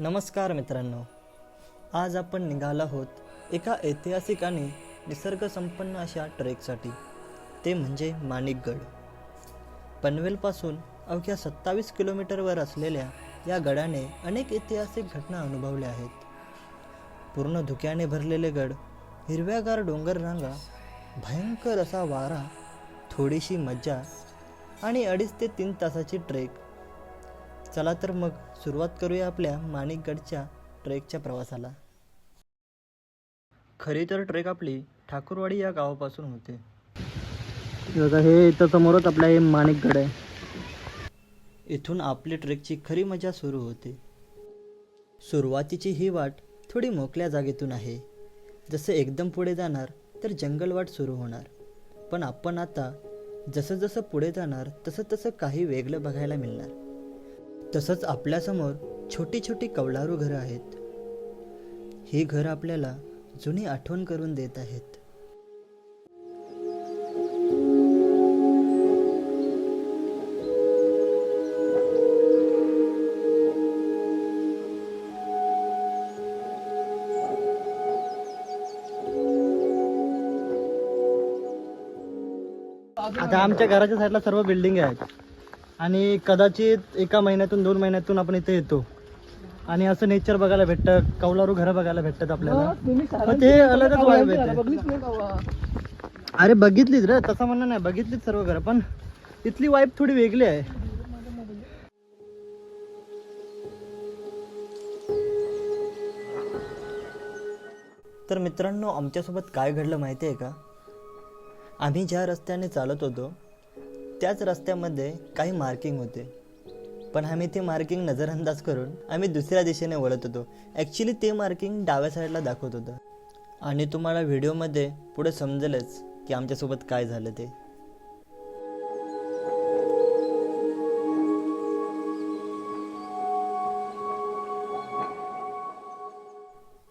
नमस्कार मित्रांनो. आज आपण निघालो आहोत एका ऐतिहासिक आणि निसर्गसंपन्न अशा ट्रेकसाठी. ते म्हणजे माणिकगड. पनवेलपासून अवघ्या सत्तावीस किलोमीटरवर असलेल्या या गडाने अनेक ऐतिहासिक घटना अनुभवल्या आहेत. पूर्ण धुक्याने भरलेले गड हिरव्यागार डोंगररांगा भयंकर असा वारा थोडीशी मज्जा आणि अडीच ते तीन तासाची ट्रेक चला तर मग सुरुवात करूया आपल्या माणिकगडच्या ट्रेकच्या प्रवासाला. खरी तर ट्रेक आपली ठाकूरवाडी या गावापासून होते. बघा हे इथं समोरच आपला हे माणिकगड आहे. इथून आपली ट्रेकची खरी मजा सुरू होते. सुरुवातीची ही वाट थोडी मोकळ्या जागेतून आहे. जसं एकदम पुढे जाणार तर जंगलवाट सुरू होणार. पण आपण आता जसं जसं पुढे जाणार तसं तसं काही वेगळं बघायला मिळणार. तसंच आपल्यासमोर छोटी छोटी कौलारू घरं आहेत. ही घरं आपल्याला जुनी आठवण करून देत आहेत. आता आमच्या घराच्या साईडला सर्व बिल्डिंग आहेत. आणि कदाचित एका महिन्यातून दोन महिन्यातून आपण इथे येतो. आणि असं नेचर बघायला भेटतं कौलारू घरं बघायला भेटतात आपल्याला. ते अलगच. अरे बघितलीच रे तसं म्हणणं नाही बघितलीच सर्व घरं पण इथली वाईब थोडी वेगळी आहे. तर मित्रांनो आमच्यासोबत काय घडलं माहिती आहे का? आम्ही ज्या रस्त्याने चालत होतो त्याच रस्त्यामध्ये काही मार्किंग होते. पण आम्ही ते मार्किंग नजरअंदाज करून आम्ही दुसऱ्या दिशेने वळत होतो. ॲक्च्युली ते मार्किंग डाव्या साईडला दाखवत होतं. आणि तुम्हाला व्हिडिओमध्ये पुढे समजेलच की आमच्यासोबत काय झालं ते.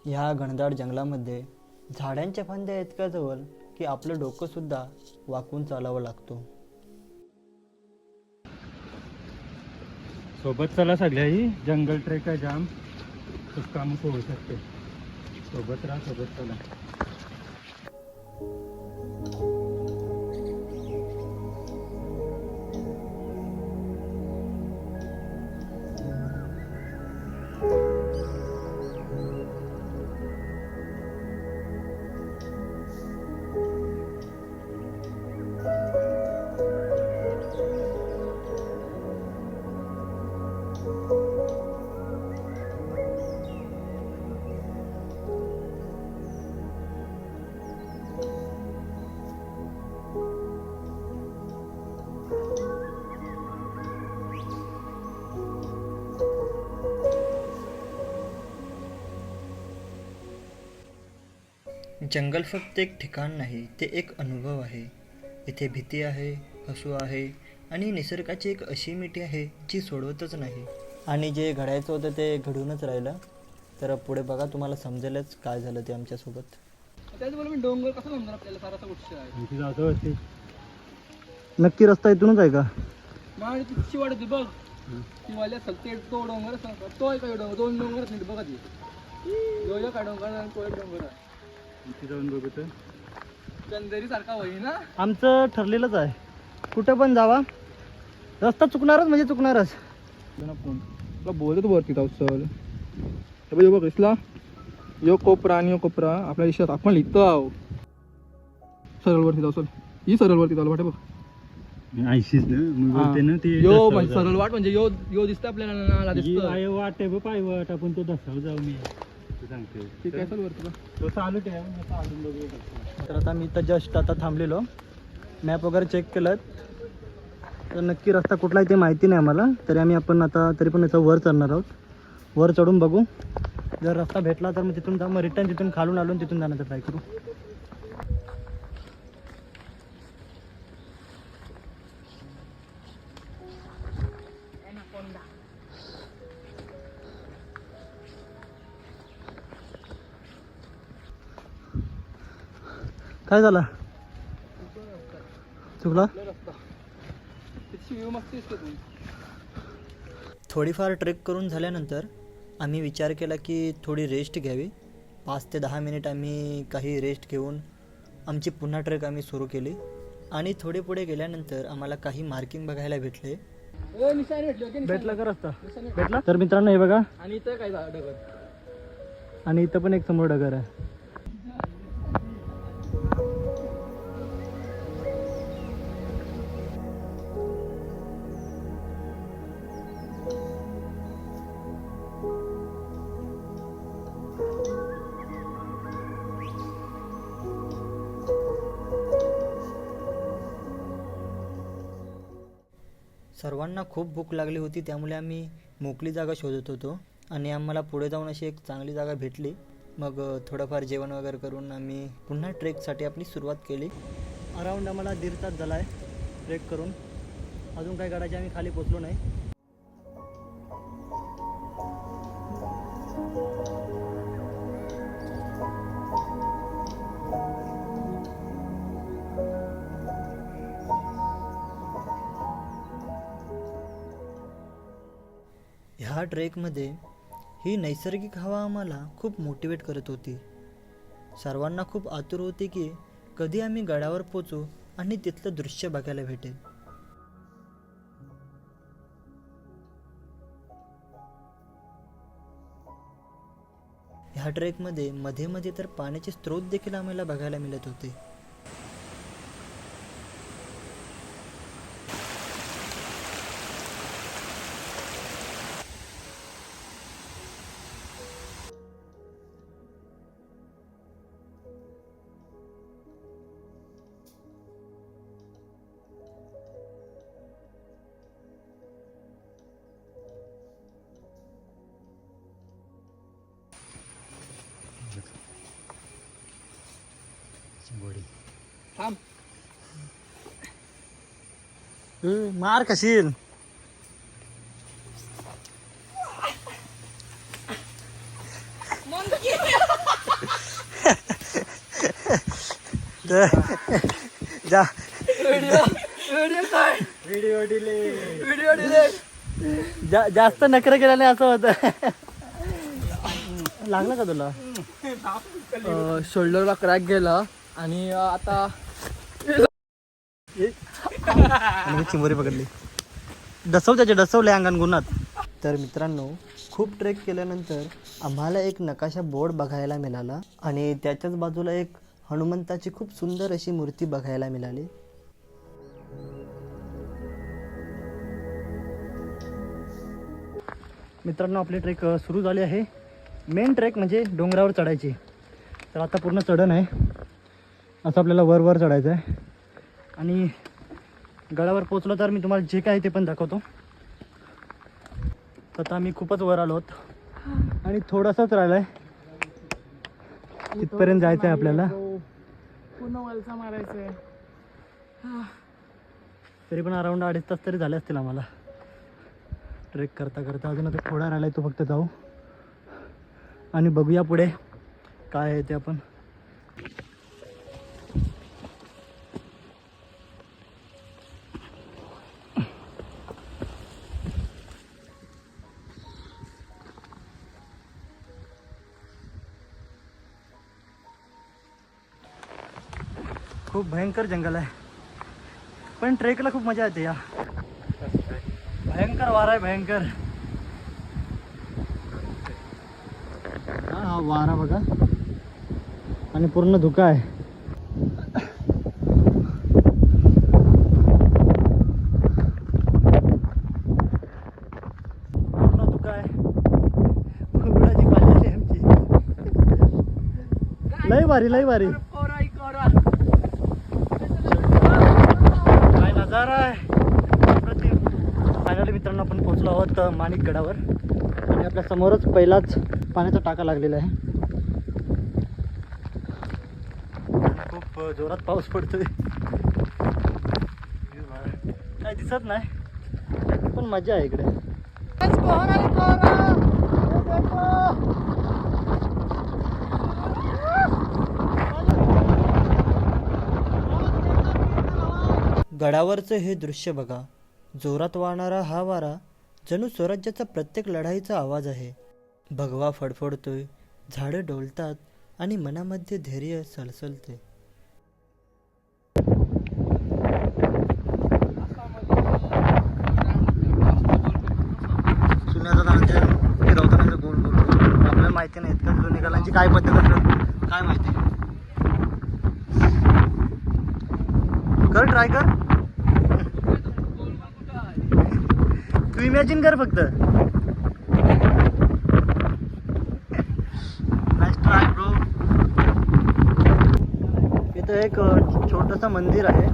ह्या घनदाट जंगलामध्ये झाडांच्या फांद्या इतक्या जवळ की आपलं डोकंसुद्धा वाकून चालावं लागतो. सोबत चला सगळ्याही. जंगल ट्रेक आहे जाम. खूप काम होऊ शकते. सोबत राहा सोबत चला. जंगल फक्त एक ठिकाण नाही ते एक अनुभव आहे. इथे भीती आहे हसू आहे आणि निसर्गाची एक अशी मिठी आहे जी सोडवतच नाही. आणि जे घडायचं होतं ते घडूनच राहिलं. तर पुढे बघा तुम्हाला समजेलच काय झालं ते आमच्यासोबत. त्याचबरोबर मी डोंगर कसं आपल्याला? जातो नक्की रस्ता इथूनच आहे का? माझी तिची बघ. ती वाल्या असेल ते तो डोंगर? तो आहे का डोंगर? दोन डोंगर बघा ती. डोंगर आणि तो एक डोंगर आहे. इथे जाऊन बघू तर. चंदेरी सारखा होई ना? आमचं ठरलेलंच आहे. कुठं पण जावा. रस्ता चुकणारच म्हणजे चुकणारच. तुला बोलत वरती जाऊ चल. हे बघ, बघ इसला. यो कोपरा आणि यो कोपरा. आपल्या देशात आपण लिहितो आहो. सरळ वरती जाऊ चल. ही सरळ वरती चालू वाटे बघ. ऐशीच ना मग हा. बोलते ना ती यो म्हणजे जाऊ. सरळ वाट म्हणजे यो यो दिसतं आपल्याला नाला दिसतं आहे वाट आहे बघ पाय वाट. आपण तो दसाव जाऊ मी. सांगते. ठीक आहे चल वरती बघ. तो चालू ठेव मी चालून बघू तर आता मी तर जस्ट आता थांबलेलो. मॅप वगैरे चेक केलं तर नक्की रस्ता कुठला आहे ते माहिती नाही आम्हाला. तरी आम्ही आपण आता तरी पण याचा वर चढणार आहोत. वर चढून बघू. जर रस्ता भेटला तर मग तिथून जा मग रिटर्न तिथून खालून आलो आणि तिथून जाण्याचा ट्राय करू. काय झाला? चुकला? थोडीफार ट्रेक करून झाल्यानंतर आम्ही विचार केला की थोडी रेस्ट घ्यावी. पाच ते दहा मिनिट आम्ही काही रेस्ट घेऊन आमची पुन्हा ट्रेक आम्ही सुरू केली. आणि थोडे पुढे गेल्यानंतर आम्हाला काही मार्किंग बघायला भेटले. भेटला का रस्ता भेटला तर. मित्रांनो हे बघा. आणि इथं काय आणि इथं पण एक समोर डगर आहे. सर्वांना खूप भूक लागली होती त्यामुळे आम्ही मोकळी जागा शोधत होतो. आणि आम्हाला पुढे जाऊन अशी एक चांगली जागा भेटली. मग थोडंफार जेवण वगैरे करून आम्ही पुन्हा ट्रेकसाठी आपली सुरुवात केली. अराऊंड आम्हाला दीड तास झाला आहे ट्रेक करून. अजून काही करायचे आम्ही खाली पोचलो नाही. ट्रेकमध्ये ही नैसर्गिक हवा आम्हाला खूप मोटिवेट करत होती. सर्वांना खूप आतुर होती की कधी आम्ही गडावर पोचू आणि तिथलं दृश्य बघायला भेटेल. ह्या ट्रेकमध्ये मध्ये मध्ये तर पाण्याचे स्रोत देखील आम्हाला बघायला मिळत होते. थांब. मार कशील जा. व्हिडिओ डिले जा जास्त नखरं केल्याने असं होतं. लागलं का तुला? शोल्डरला क्रॅक गेला. आणि आता आणि चिंबोरी पकडली. डसव त्याचे डसवले अंगण गुणात तर मित्रांनो खूप ट्रेक केल्यानंतर आम्हाला एक नकाशा बोर्ड बघायला मिळाला आणि त्याच्याच बाजूला एक हनुमंताची खूप सुंदर अशी मूर्ती बघायला मिळाली. मित्रांनो आपली ट्रेक सुरू झाली आहे. मेन ट्रेक म्हणजे डोंगरावर चढायची. तर आता पूर्ण चढण आहे. असं आपल्याला वर वर चढायचं आहे आणि गडावर पोचलो तर मी तुम्हाला जे काय आहे ते पण दाखवतो. तर आता आम्ही खूपच वर आलो आहोत. आणि थोडंसंच राहिलं आहे तिथपर्यंत जायचं आहे आपल्याला. पूर्ण वलसा मारायचंय. तरी पण अराऊंड अडीच तास तरी झाले असतील आम्हाला. ट्रेक करता करता अजून आता थोडा राहिला आहे तो फक्त जाऊ. आणि बघूया पुढे काय आहे ते आपण. खूप भयंकर जंगल आहे. पण ट्रेकला खूप मजा येते या. भयंकर वारा आहे भयंकर. हा हा वारा बघा. आणि पूर्ण धुका आहे. पूर्ण आहे. भारी लई भारी कोरा कोरा काय नजारा आहे फायनली मित्रांनो आपण पोहोचलो आहोत माणिक गडावर? आणि आपल्या समोरच पहिलाच पाण्याचा टाका लागलेला आहे. खूप जोरात पाऊस पडतोय. काय दिसत नाही. पण मजा आहे इकडे. गडावरचं हे दृश्य बघा. जोरात वाहणारा हा वारा जणू स्वराज्याचा प्रत्येक लढाईचा आवाज आहे. भगवा फडफडतोय झाडं डोलतात आणि मनामध्ये धैर्य सलसलते माहिती नाही इतकं जुने कलांची काय पद्धत असतात काय माहिती? कर ट्राय कर. तू इमॅजिन कर फक्त. ब्रो इथं एक छोटंसं मंदिर आहे.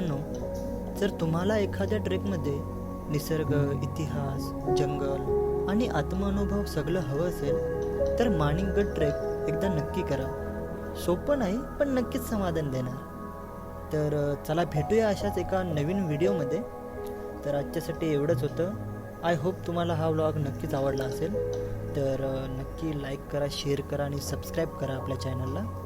मित्रांनो जर तुम्हाला एखाद्या ट्रेकमध्ये निसर्ग इतिहास जंगल आणि आत्मानुभव सगळं हवं असेल तर माणिकगड ट्रेक एकदा नक्की करा. सोपं नाही पण नक्कीच समाधान देणार. तर चला भेटूया अशाच एका नवीन व्हिडिओमध्ये. तर आजच्यासाठी एवढंच होतं. आय होप तुम्हाला हा व्लॉग नक्कीच आवडला असेल. तर नक्की लाईक करा शेअर करा आणि सबस्क्राईब करा आपल्या चॅनलला